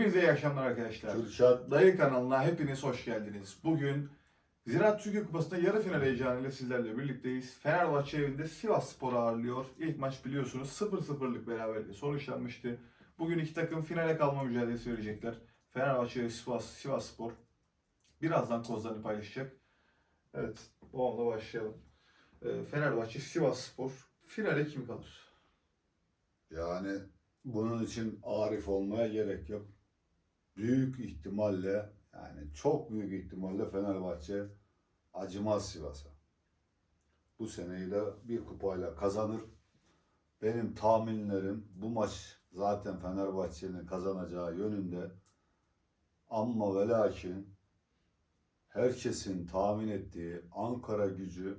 Hepinize iyi akşamlar arkadaşlar. Kürşat Dayı kanalına hepiniz hoş geldiniz. Bugün Ziraat Türkiye Kupası'nda yarı final heyecanıyla sizlerle birlikteyiz. Fenerbahçe evinde Sivas Spor'u ağırlıyor. İlk maç biliyorsunuz 0-0'lık beraberlikle sonuçlanmıştı. Bugün iki takım finale kalma mücadelesi verecekler. Fenerbahçe ve Sivas, Sivas Spor. Birazdan kozlarını paylaşacak. Evet, o anda başlayalım. Ee, Fenerbahçe, Sivas Spor. Finale kim kalır? yani bunun için Arif olmaya gerek yok. Büyük ihtimalle yani çok büyük ihtimalle Fenerbahçe acımaz Sivas'a. Bu seneyi de bir kupayla kazanır. Benim tahminlerim bu maç zaten Fenerbahçe'nin kazanacağı yönünde. Ama ve lakin herkesin tahmin ettiği Ankara gücü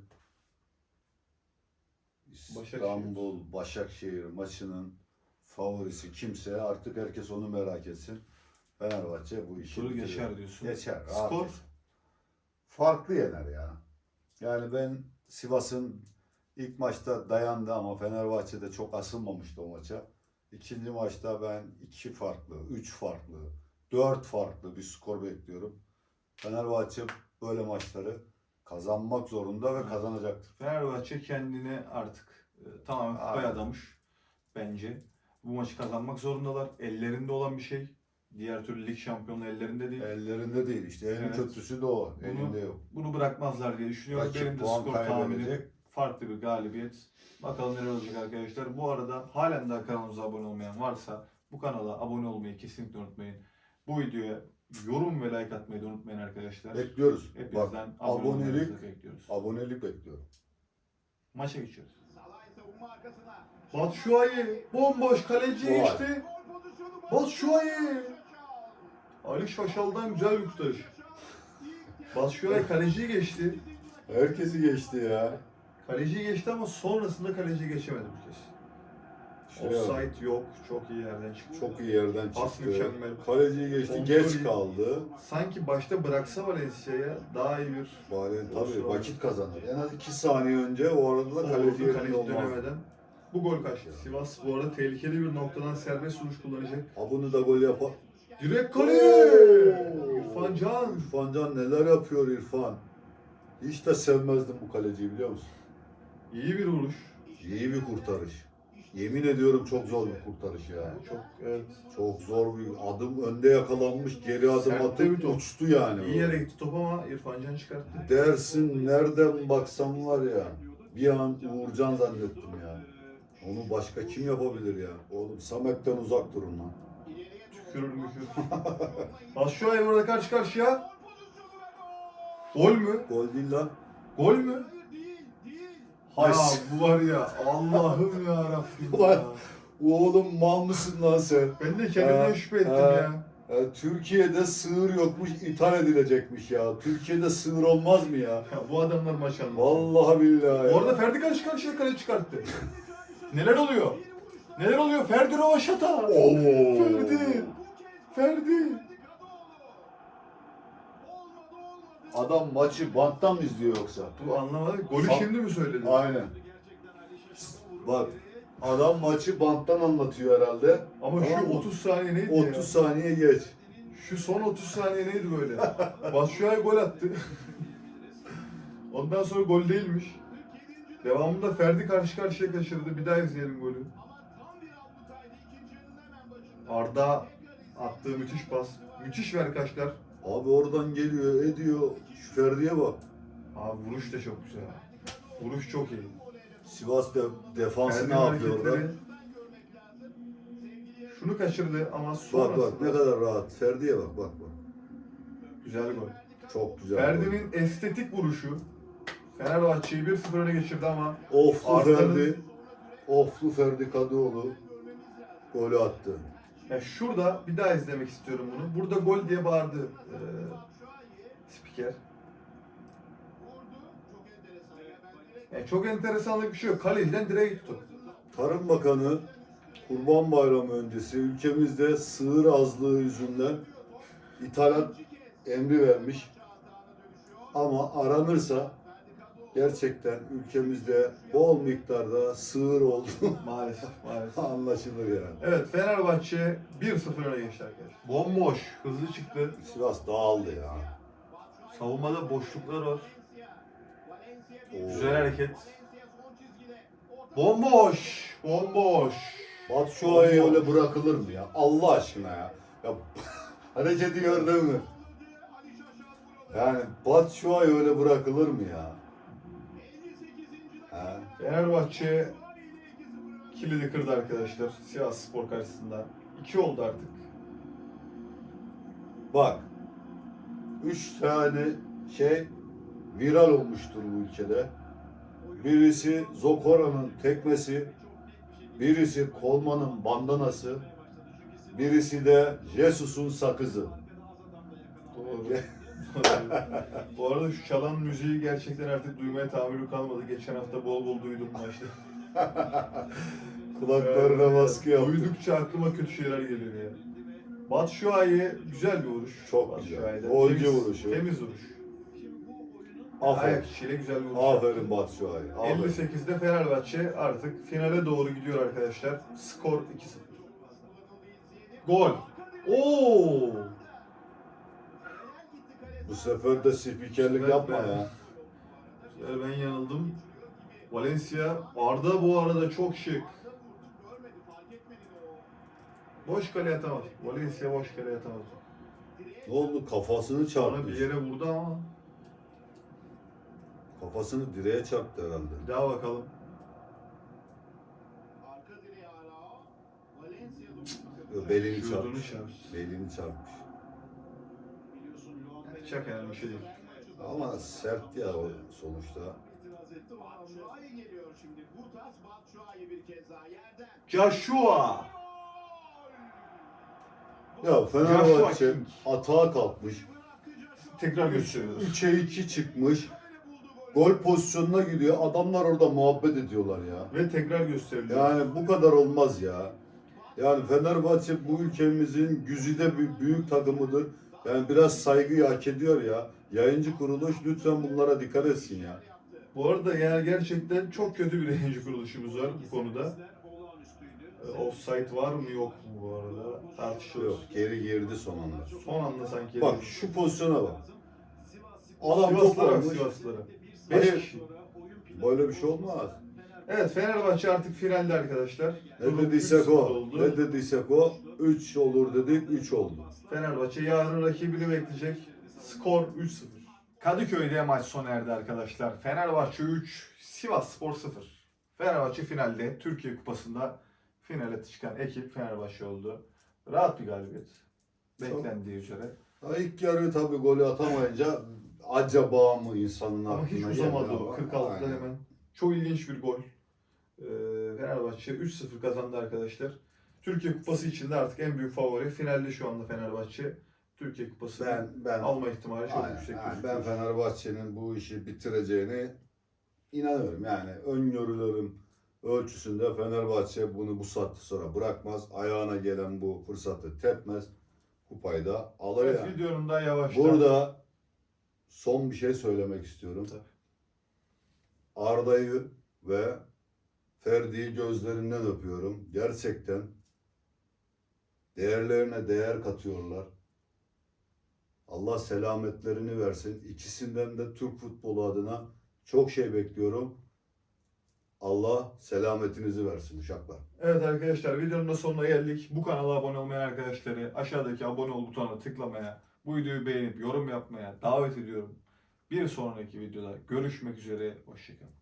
İstanbul Başakşehir maçının favorisi kimse artık herkes onu merak etsin. Fenerbahçe bu işi Turu bitirir. geçer diyorsun. Geçer. Skor? geçer. Farklı yener ya. Yani ben Sivas'ın ilk maçta dayandı ama Fenerbahçe'de çok asılmamıştı o maça. İkinci maçta ben iki farklı, üç farklı, dört farklı bir skor bekliyorum. Fenerbahçe böyle maçları kazanmak zorunda ve kazanacaktır. Fenerbahçe kendini artık e, tamamen kupaya Aynen. adamış bence. Bu maçı kazanmak zorundalar. Ellerinde olan bir şey. Diğer türlü lig şampiyonu ellerinde değil. Ellerinde değil işte. En Evet. kötüsü de o. Bunu- Elinde yok. Bunu bırakmazlar diye düşünüyorum. Rakip Benim de puan skor kaybedecek. tahminim farklı bir galibiyet. Bakalım neler olacak arkadaşlar. Bu arada halen daha kanalımıza abone olmayan varsa bu kanala abone olmayı kesinlikle unutmayın. Bu videoya yorum ve like atmayı da unutmayın arkadaşlar. Bekliyoruz. Bak Hepinizden abone abonelik, olmanızı bekliyoruz. abonelik bekliyorum. Maça geçiyoruz. Batshuayi bomboş kaleciye Gol. geçti. Batshuayi. Ali Şaşal'dan güzel bir kurtarış. Batshuayi kaleciyi geçti. Herkesi geçti ya. Kaleciyi geçti ama sonrasında kaleciyi geçemedi bu kez. Bak. Offside yok. Çok iyi yerden çıktı. Çok iyi yerden Pas çıktı. mükemmel. Kaleciyi geçti. Kontrol Geç kaldı. Sanki başta bıraksa Valencia'ya daha iyi bir Bari tabii vakit kazanır. En az iki saniye önce o arada da kaleci yerinde olmaz. dönemeden bu gol kaçtı. Sivas bu arada tehlikeli bir noktadan serbest vuruş kullanacak. Ha bunu da gol yapar. Direkt kale! İrfan Can. İrfan Can neler yapıyor İrfan. Hiç de sevmezdim bu kaleciyi biliyor musun? İyi bir vuruş. İyi bir kurtarış. Yemin ediyorum çok zor bir kurtarış ya. Yani çok evet. Çok zor bir adım önde yakalanmış geri adım Sert de bir atıp top. uçtu yani. İyi yere gitti top ama İrfan Can çıkarttı. Dersin nereden baksan var ya bir an Uğurcan zannettim ya. Onu başka kim yapabilir ya? Oğlum Samet'ten uzak durun lan. Tükürür mükür. Batshuayi burada karşı karşıya. Gol mü? Gol değil lan. Gol mü? Hay Ya bu var ya Allah'ım ya Rabbim Ulan. ya. Oğlum mal mısın lan sen? Ben de kendimden Ha, şüphe ettim ha. ya. Ya, Türkiye'de sığır yokmuş, ithal edilecekmiş ya. Türkiye'de sığır olmaz mı ya? ya. Bu adamlar anlatıyor. Vallahi billahi ya. Orada Ferdi karşı karşıya kale çıkarttı. Neler oluyor? Neler oluyor? Ferdi Rovaşata. Oo. Ferdi. Ferdi. Adam maçı banttan mı izliyor yoksa? Bu anlamadım. Golü Sa- şimdi mi söyledi? Aynen. Bak adam maçı banttan anlatıyor herhalde. Ama Tamam şu mı? 30 saniye neydi 30 ya? saniye geç. Şu son 30 saniye neydi böyle? Batshuayi gol attı. Ondan sonra gol değilmiş. Devamında Ferdi karşı karşıya kaçırdı. Bir daha izleyelim golü. Arda attığı müthiş pas. Müthiş verkaçlar. Abi oradan geliyor, ediyor. Şu Ferdi'ye bak. Abi vuruş da çok güzel. Vuruş çok iyi. Sivas de, defansı ne Ferdi'nin yapıyor orada? hareketleri- Şunu kaçırdı ama Bak sonrasında bak ne kadar rahat. Ferdi'ye bak bak bak. güzel gol. Çok güzel. Ferdi'nin estetik vuruşu Fenerbahçe'yi 1-0 öne geçirdi ama Oflu Arda'nın- Ferdi. Oflu Ferdi Kadıoğlu golü attı. Ya şurada bir daha izlemek istiyorum bunu. Burada gol diye bağırdı eee spiker. Yani çok enteresanlık bir şey yok. Kaleciden direğe gitti. Tarım Bakanı Kurban Bayramı öncesi ülkemizde sığır azlığı yüzünden ithalat emri vermiş. Ama aranırsa gerçekten ülkemizde bol miktarda sığır oldu Maalesef, maalesef. anlaşılır yani. Evet, Fenerbahçe 1-0 öne geçti arkadaşlar. Bomboş, hızlı çıktı. Sivas dağıldı ya. Savunmada boşluklar var. Oo. Güzel hareket. Bomboş, bomboş. Batu Şua'yı öyle bırakılır mı ya? Allah aşkına ya. Ya hareketi gördün mü? Yani Batu Şua'yı öyle bırakılır mı ya? Fenerbahçe kilidi kırdı arkadaşlar Sivas Spor karşısında. 2 oldu artık. Bak. Üç tane şey viral olmuştur bu ülkede. Birisi Zokora'nın tekmesi, birisi Kolman'ın bandanası, birisi de Jesus'un sakızı. Doğru. Bu arada şu çalan müziği gerçekten artık duymaya tahammülü kalmadı. Geçen hafta bol bol duydum maçta. Kulaklarına baskı yaptı. Duydukça aklıma kötü şeyler geliyor ya. Batshuayi güzel bir vuruş. Çok güzel. Batshuayi'den. Golcü Temiz- vuruşu. Temiz vuruş. Aferin. Ayak içiyle güzel bir vuruş. Aferin Batu Şua'ya. Aferin. 58'de Fenerbahçe artık finale doğru gidiyor arkadaşlar. Skor 2-0. Gol. Oo! Bu sefer de spikerlik yapma ben- ya. Sefer ben yanıldım. Valencia. Arda bu arada çok şık. Boş kale atamaz. Valencia boş kale atamaz. Ne oldu? Kafasını çarptı. bir yere vurdu ama Kafasını direğe çarptı herhalde. bir daha bakalım. Belini çarpmış. Belini çarpmış. Yani çok önemli bir şey değil. Ama sert ya o sonuçta. Joshua. Ya Joshua Fenerbahçe King. atağa kalkmış. Tekrar gösteriyoruz. 3'e 2 çıkmış. Gol pozisyonuna gidiyor. Adamlar orada muhabbet ediyorlar ya. Ve tekrar gösteriliyor. Yani bu kadar olmaz ya. Yani Fenerbahçe bu ülkemizin güzide bir büyük takımıdır. Yani biraz saygıyı hak ediyor ya. Yayıncı kuruluş lütfen bunlara dikkat etsin ya. Bu arada yani gerçekten çok kötü bir yayıncı kuruluşumuz var bu konuda. Ee, Offside var mı yok mu bu arada Yok, tartışıyoruz. geri girdi son anda. Son anda sanki. Bak şu pozisyona bak. Adam Sivaslara olmuş. Sivaslara. 5 kişi. Böyle bir şey olmaz. Evet Fenerbahçe artık finalde arkadaşlar. Ne Durum dediysek 3-0 o. oldu. Ne dediysek o. 3 olur dedik 3 oldu. Fenerbahçe yarın rakibini bekleyecek. Skor 3-0. Kadıköy'de maç sona erdi arkadaşlar. Fenerbahçe 3, Sivas Spor 0. Fenerbahçe finalde Türkiye Kupası'nda finale çıkan ekip Fenerbahçe oldu. Rahat bir galibiyet. Beklendiği üzere. Ha, ilk yarı tabii golü atamayınca acaba mı insanın Ama hiç aklına uzamadı o. ama 46'da aynen. hemen. Çok ilginç bir gol. Ee, Fenerbahçe 3-0 kazandı arkadaşlar. Türkiye Kupası için de artık en büyük favori. Finalde şu anda Fenerbahçe. Türkiye Kupası'nı Ben ben alma ihtimali çok aynen, yüksek. aynen. ben Fenerbahçe'nin bu işi bitireceğine inanıyorum. Yani öngörülerim ölçüsünde Fenerbahçe bunu bu saatte sonra bırakmaz. Ayağına gelen bu fırsatı tepmez. Kupayı da alır Evet, yani. videonun da yavaştan. Burada son bir şey söylemek istiyorum. Tabii. Arda'yı ve Ferdi'yi gözlerinden öpüyorum. Gerçekten değerlerine değer katıyorlar. Allah selametlerini versin. İkisinden de Türk futbolu adına çok şey bekliyorum. Allah selametinizi versin uşaklar. Evet arkadaşlar videonun da sonuna geldik. Bu kanala abone olmayan arkadaşları aşağıdaki abone ol butonuna tıklamaya, bu videoyu beğenip yorum yapmaya davet ediyorum. Bir sonraki videoda görüşmek üzere. Hoşçakalın.